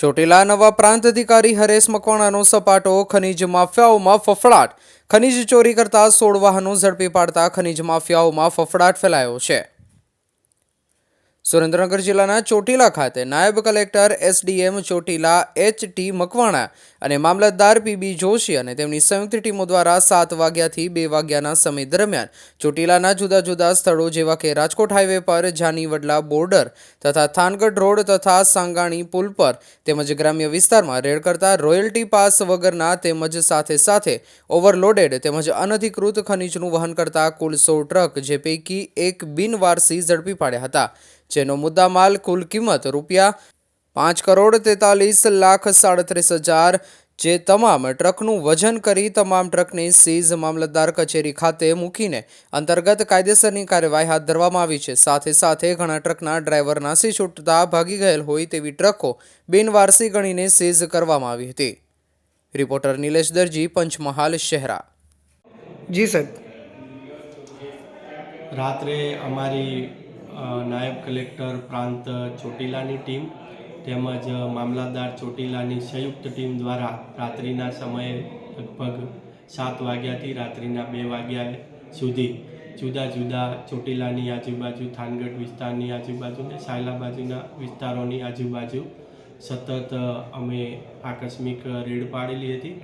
ચોટીલા નવા પ્રાંત અધિકારી હરેશ મકવાણાનો સપાટો ખનીજ માફિયાઓમાં ફફડાટ. ખનીજ ચોરી કરતા સોળ વાહનો ઝડપી પાડતા ખનીજ માફિયાઓમાં ફફડાટ ફેલાયો છે. સુરેન્દ્રનગર જિલ્લાના ચોટીલા ખાતે નાયબ collector SDM Chotila H T Makwana અને મામલતદાર પીબી જોશી અને તેમની સંયુક્ત ટીમો દ્વારા સાત વાગ્યાથી બે વાગ્યાના સમય દરમિયાન ચોટીલાના જુદા જુદા સ્થળો જેવા કે રાજકોટ હાઈવે પર જાનીવડલા બોર્ડર તથા થાનગઢ રોડ તથા સાંગાણી પુલ પર તેમજ ગ્રામ્ય વિસ્તારમાં રેડ કરતા રોયલ્ટી પાસ વગરના તેમજ સાથે સાથે ઓવરલોડેડ તેમજ અનધિકૃત ખનીજનું વહન કરતા કુલ સો ટ્રક જે પૈકી એક બિનવારસી ઝડપી પાડ્યા હતા. જેનો મુદ્દામાલ કુલ કિંમત રૂપિયા પાંચ કરોડ તેતાલીસ લાખ સાડત્રીસ હજાર જે તમામ ટ્રકનું વજન કરી તમામ ટ્રકને સીઝ મામલતદાર કચેરી ખાતે મૂકીને અંતર્ગત કાયદેસરની કાર્યવાહી હાથ ધરવામાં આવી છે. સાથે સાથે ઘણા ટ્રકના ડ્રાઈવર નાસી છૂટતા ભાગી ગયેલ હોય તેવી ટ્રકો બિનવારસી ગણીને સીઝ કરવામાં આવી હતી. રિપોર્ટર નિલેશ દરજી પંચમહાલ શહેરા. જી સાહેબ રાત્રે અમારી નાયબ કલેક્ટર પ્રાંત ચોટીલાની ટીમ તેમજ મામલતદાર ચોટીલાની સંયુક્ત ટીમ દ્વારા રાત્રિના સમયે લગભગ સાત વાગ્યાથી રાત્રિના બે વાગ્યા સુધી જુદા જુદા ચોટીલાની આજુબાજુ, થાનગઢ વિસ્તારની આજુબાજુ ને સાયલા બાજુના વિસ્તારોની આજુબાજુ સતત અમે આકસ્મિક રેડ પાડેલી હતી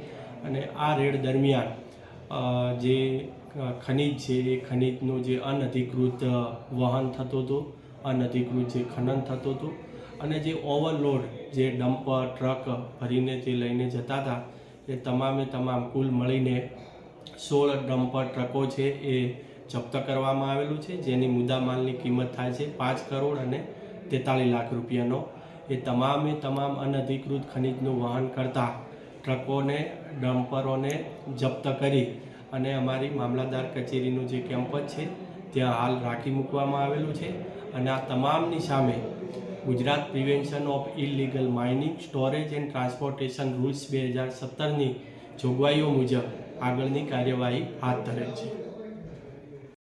અને આ રેડ દરમિયાન જે ખનિજ છે, એ ખનિજનું જે અનધિકૃત વહન થતું હતું, અનધિકૃત જે ખનન થતું હતું અને જે ઓવરલોડ જે ડમ્પર, ટ્રક ભરીને જે લઈને જતા હતા, એ તમામે તમામ કુલ મળીને સોળ ડમ્પર ટ્રકો છે, એ જપ્ત કરવામાં આવેલું છે, જેની મુદ્દામાલની કિંમત થાય છે પાંચ કરોડ અને તેતાલીસ લાખ રૂપિયાનો. એ તમામે તમામ અનધિકૃત ખનિજનું વહન કરતા ટ્રકોને, ડમ્પરોને જપ્ત કરી અને અમારી મામલતદાર કચેરીનું જે કેમ્પસ છે, ત્યાં હાલ રાખી મૂકવામાં આવેલું છે. અને આ તમામની સામે Gujarat prevention of illegal mining, storage and transportation rules બે હજાર સત્તરની જોગવાઈઓ મુજબ આગળની કાર્યવાહી હાથ ધરેલ છે.